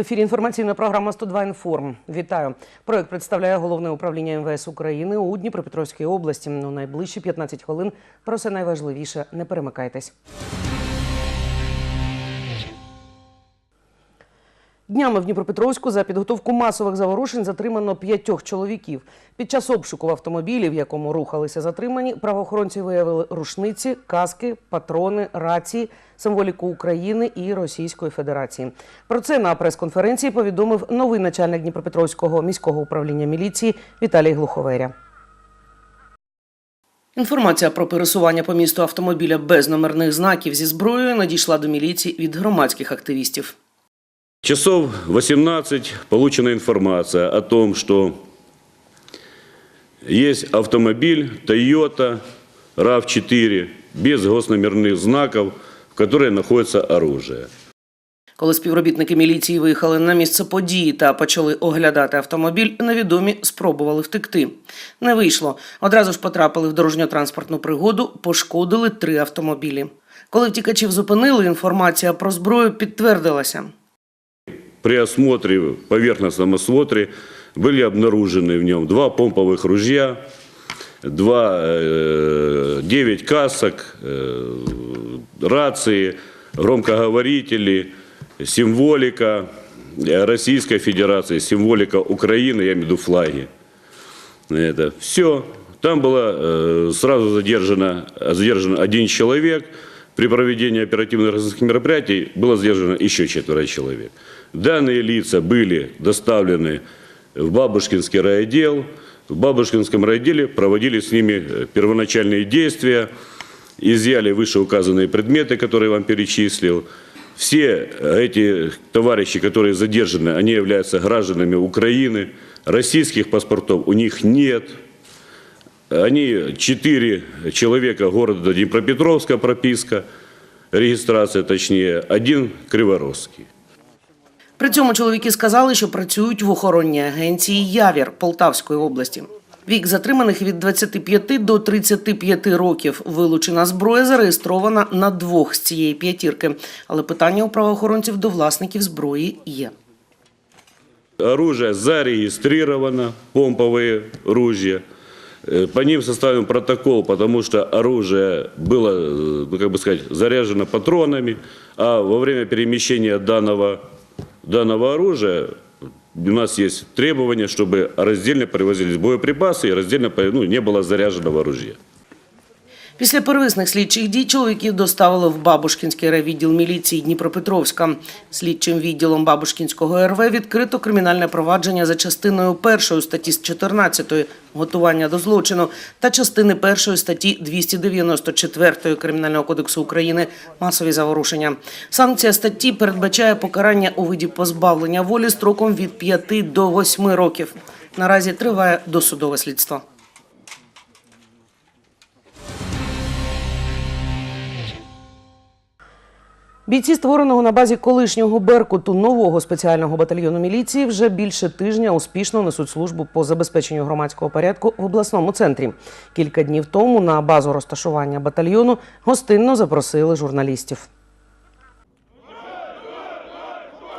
Ефірі інформаційна програма «102 інформ. Вітаю. Проект представляє головне управління МВС України у Дніпропетровській області. У найближчі 15 хвилин про все найважливіше. Не перемикайтесь. Днями в Дніпропетровську за підготовку масових заворушень затримано п'ятьох чоловіків. Під час обшуку в автомобілі, в якому рухалися затримані, правоохоронці виявили рушниці, каски, патрони, рації, символіку України і Російської Федерації. Про це на прес-конференції повідомив новий начальник Дніпропетровського міського управління міліції Віталій Глуховеря. Інформація про пересування по місту автомобіля без номерних знаків зі зброєю надійшла до міліції від громадських активістів. Часов 18 получена информация о том, что есть автомобиль Toyota RAV4 без госномерных знаков, в которой находится оружие. Коли співробітники міліції виїхали на місце події та почали оглядати автомобіль, невідомі спробували втекти. Не вийшло. Одразу ж потрапили в дорожньо-транспортну пригоду, пошкодили три автомобілі. Коли втікачів зупинили, інформація про зброю підтвердилася. При осмотре, поверхностном осмотре были обнаружены в нем два помповых ружья, два, э, 9 касок, э, рации, громкоговорители, символика э, Российской Федерации, символика Украины, я имею в виду флаги. Это все. Там было э, сразу задержано, задержан один человек. При проведении оперативных разыскных мероприятий было задержано еще четверо человек. Данные лица были доставлены в Бабушкинский райотдел. В Бабушкинском райотделе проводили с ними э, первоначальные действия, изъяли вышеуказанные предметы, которые я вам перечислил. Все эти товарищи, которые задержаны, они являются гражданами Украины. Российских паспортов у них нет. Они четыре человека города Днепропетровска прописка, регистрация точнее, один Криворосский. При цьому чоловіки сказали, що працюють в охоронній агенції Явір Полтавської області. Вік затриманих від 25 до 35 років. Вилучена зброя зареєстрована на двох з цієї п'ятірки. Але питання у правоохоронців до власників зброї є. Оружие зарегистрировано, помповые ружья. Э, По ним составлен протокол, потому что оружие было, э, ну, как бы сказать, заряжено патронами, а во время перемещения данного, данного оружия у нас есть требование, чтобы раздельно привозились боеприпасы и раздельно ну, не было заряженного оружия. Після первисних слідчих дій чоловіків доставили в Бабушкінський райвідділ міліції Дніпропетровська. Слідчим відділом Бабушкінського РВ відкрито кримінальне провадження за частиною першої статті 14 готування до злочину та частини першої статті 294 Кримінального кодексу України масові заворушення. Санкція статті передбачає покарання у виді позбавлення волі строком від 5 до 8 років. Наразі триває досудове слідство. Бійці створеного на базі колишнього Беркуту нового спеціального батальйону міліції вже більше тижня успішно несуть службу по забезпеченню громадського порядку в обласному центрі. Кілька днів тому на базу розташування батальйону гостинно запросили журналістів.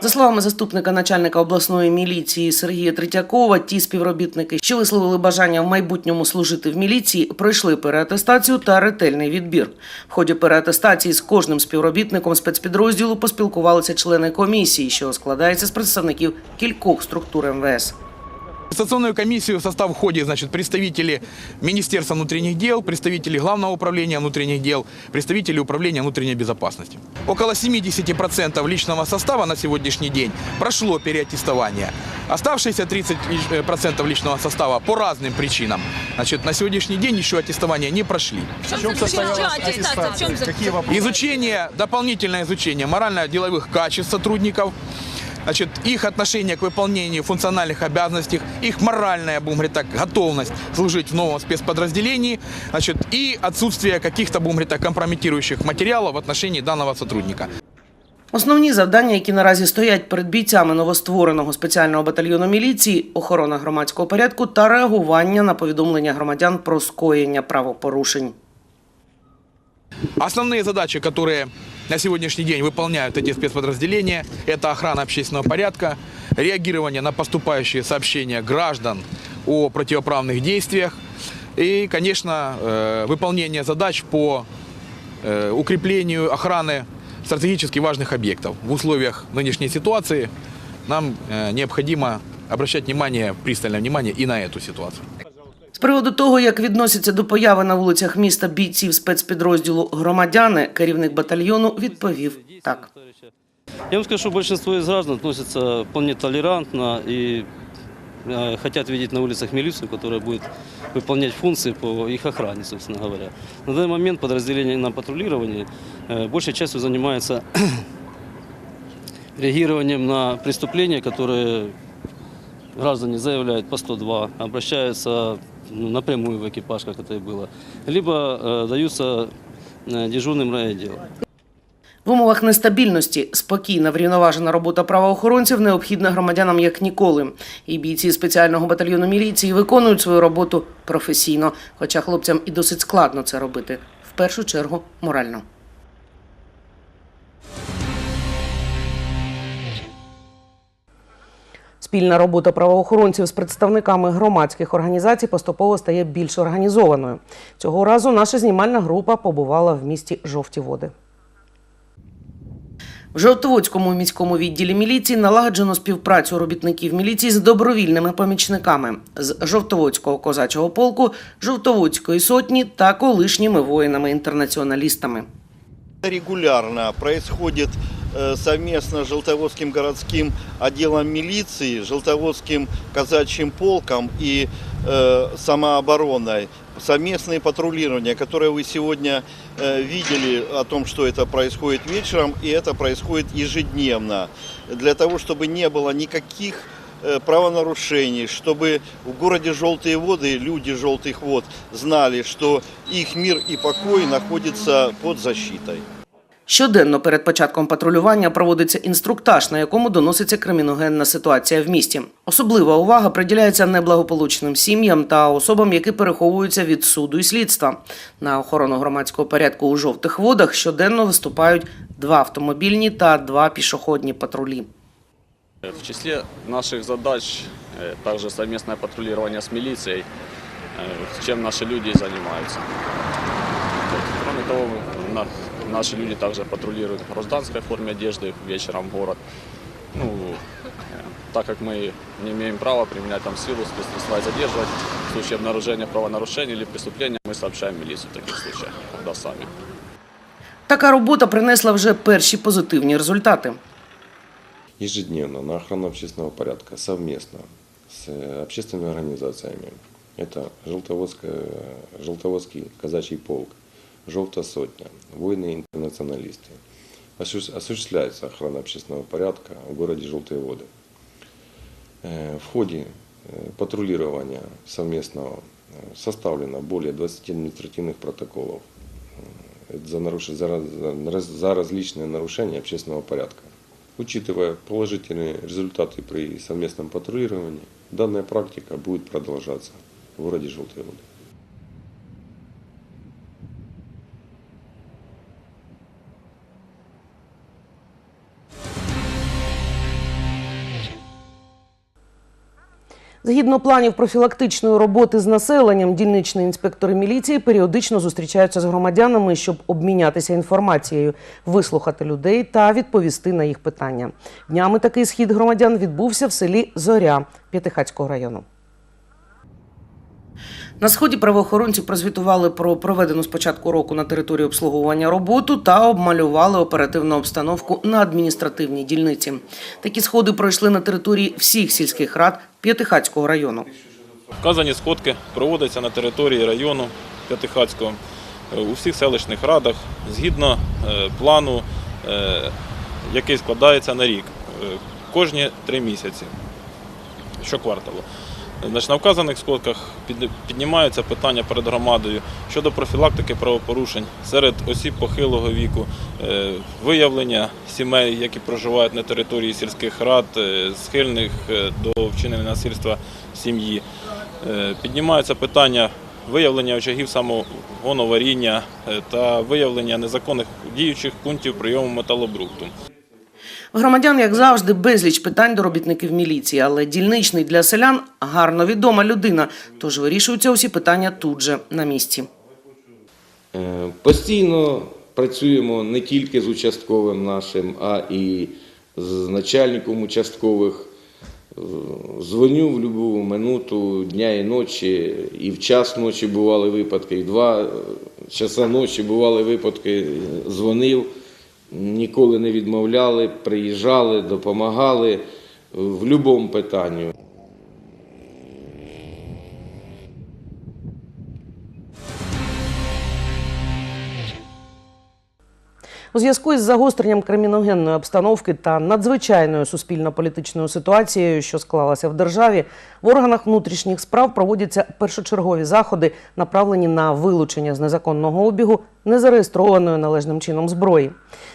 За словами заступника начальника обласної міліції Сергія Третьякова, ті співробітники, що висловили бажання в майбутньому служити в міліції, пройшли переатестацію та ретельний відбір. В ході переатестації з кожним співробітником спецпідрозділу поспілкувалися члени комісії, що складається з представників кількох структур МВС. В Аттестационную комиссию в состав входит значит, представители Министерства внутренних дел, представители Главного управления внутренних дел, представители Управления внутренней безопасности. Около 70% личного состава на сегодняшний день прошло переаттестование. Оставшиеся 30% личного состава по разным причинам значит, на сегодняшний день еще аттестование не прошли. В чем Изучение, дополнительное изучение морально-деловых качеств сотрудников, значит, их отношение к выполнению функциональных обязанностей, их моральная, будем говорить так, готовность служить в новом спецподразделении, значит, и отсутствие каких-то, будем говорить так, компрометирующих материалов в отношении данного сотрудника. Основні завдання, які наразі стоять перед бійцями новоствореного спеціального батальйону міліції, охорона громадського порядку та реагування на повідомлення громадян про скоєння правопорушень. Основные задачи, которые на сегодняшний день выполняют эти спецподразделения. Это охрана общественного порядка, реагирование на поступающие сообщения граждан о противоправных действиях и, конечно, э, выполнение задач по э, укреплению охраны стратегически важных объектов. В условиях нынешней ситуации нам э, необходимо обращать внимание, пристальное внимание и на эту ситуацию. З приводу того, як відносяться до появи на вулицях міста бійців спецпідрозділу громадяни, керівник батальйону відповів так. Я вам скажу, что большинство из граждан относятся вполне толерантно и э, хотят видеть на улицах милицию, которая будет выполнять функции по их охране, собственно говоря. На данный момент подразделение на патрулировании э, большей частью занимается реагированием на преступления, которые граждане заявляют по 102, обращаются ну, напрямую в экипаж, как это и было, либо э, даются э, дежурным райотделам. В умовах нестабільності спокійна, врівноважена робота правоохоронців необхідна громадянам як ніколи. І бійці спеціального батальйону міліції виконують свою роботу професійно, хоча хлопцям і досить складно це робити. В першу чергу морально. Спільна робота правоохоронців з представниками громадських організацій поступово стає більш організованою. Цього разу наша знімальна група побувала в місті Жовті Води. В Жовтоводському міському відділі міліції налагоджено співпрацю робітників міліції з добровільними помічниками з Жовтоводського козачого полку, Жовтоводської сотні та колишніми воїнами-інтернаціоналістами. Регулярно э, совместно с Желтоводским городским отделом милиции, Желтоводским казачьим полком и э, самообороной совместные патрулирования, которые вы сегодня э, видели о том, что это происходит вечером, и это происходит ежедневно, для того, чтобы не было никаких э, правонарушений, чтобы в городе Желтые воды, люди Желтых вод знали, что их мир и покой находится под защитой. Щоденно перед початком патрулювання проводиться інструктаж, на якому доноситься криміногенна ситуація в місті. Особлива увага приділяється неблагополучним сім'ям та особам, які переховуються від суду і слідства. На охорону громадського порядку у жовтих водах щоденно виступають два автомобільні та два пішохідні патрулі. В числе наших задач э, также совместное патрулирование с милицией, э, чем наши люди. Вот. Кроме того, наши люди также патрулируют в гражданской форме одежды вечером в город. Ну, э, так как мы не имеем права применять там силу, спецсредства и задерживать, в случае обнаружения правонарушений или преступления мы сообщаем милицию в таких случаях, когда сами. Така робота принесла вже перші позитивні результати. ежедневно на охрану общественного порядка совместно с э, общественными организациями. Это Желтоводская, Желтоводский казачий полк, Желтая сотня, воины-интернационалисты. Осу- Осуществляется охрана общественного порядка в городе Желтые воды. В ходе патрулирования совместного составлено более 20 административных протоколов э, за, наруш- за за различные нарушения общественного порядка. Учитывая положительные результаты при совместном патрулировании, данная практика будет продолжаться в городе Желтые воды. Згідно планів профілактичної роботи з населенням, дільничні інспектори міліції періодично зустрічаються з громадянами, щоб обмінятися інформацією, вислухати людей та відповісти на їх питання. Днями такий схід громадян відбувся в селі Зоря П'ятихацького району. На сході правоохоронці прозвітували про проведену з початку року на території обслуговування роботу та обмалювали оперативну обстановку на адміністративній дільниці. Такі сходи пройшли на території всіх сільських рад П'ятихацького району. Вказані сходки проводяться на території району П'ятихацького е, у всіх селищних радах згідно е, плану, е, який складається на рік, кожні три місяці, щокварталу. Значить, на вказаних сходках піднімаються питання перед громадою щодо профілактики правопорушень серед осіб похилого віку, е, виявлення сімей, які проживають на території сільських рад, е, схильних е, до вчинення насильства сім'ї. Піднімаються питання виявлення очагів самогоноваріння та виявлення незаконних діючих пунктів прийому металобрухту. Громадян, як завжди, безліч питань до робітників міліції, але дільничний для селян гарно відома людина, тож вирішуються усі питання тут же на місці. Е, Постійно працюємо не тільки з участковим нашим, а і з начальником участкових. Дзвоню в будь-яку минуту дня і ночі, і в час ночі бували випадки, і два часа ночі бували випадки. Дзвонив, ніколи не відмовляли, приїжджали, допомагали в будь-якому питанні. У зв'язку із загостренням криміногенної обстановки та надзвичайною суспільно-політичною ситуацією, що склалася в державі, в органах внутрішніх справ проводяться першочергові заходи, направлені на вилучення з незаконного обігу незареєстрованої належним чином зброї.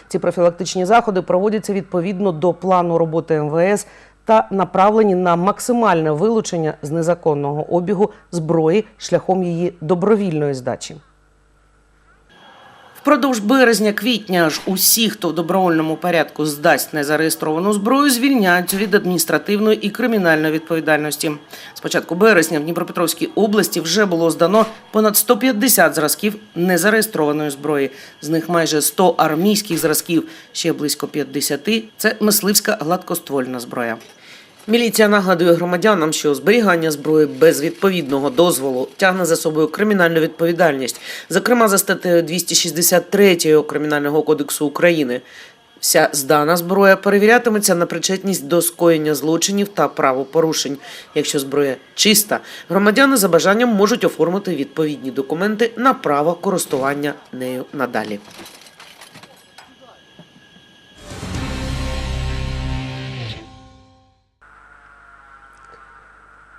Ці профілактичні заходи проводяться відповідно до плану роботи МВС та направлені на максимальне вилучення з незаконного обігу зброї шляхом її добровільної здачі. Впродовж березня-квітня аж усі, хто в добровольному порядку здасть незареєстровану зброю, звільняються від адміністративної і кримінальної відповідальності. З початку березня в Дніпропетровській області вже було здано понад 150 зразків незареєстрованої зброї. З них майже 100 армійських зразків, ще близько 50 – це мисливська гладкоствольна зброя. Міліція нагадує громадянам, що зберігання зброї без відповідного дозволу тягне за собою кримінальну відповідальність, зокрема за статтею 263 Кримінального кодексу України. Вся здана зброя перевірятиметься на причетність до скоєння злочинів та правопорушень. Якщо зброя чиста, громадяни за бажанням можуть оформити відповідні документи на право користування нею надалі.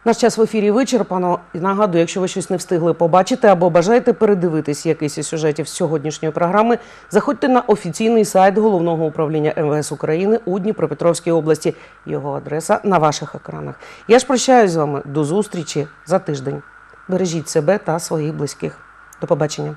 Наш час в ефірі вичерпано. І нагадую, якщо ви щось не встигли побачити або бажаєте передивитись якийсь із сюжетів сьогоднішньої програми, заходьте на офіційний сайт головного управління МВС України у Дніпропетровській області. Його адреса на ваших екранах. Я ж прощаюсь з вами до зустрічі за тиждень. Бережіть себе та своїх близьких. До побачення.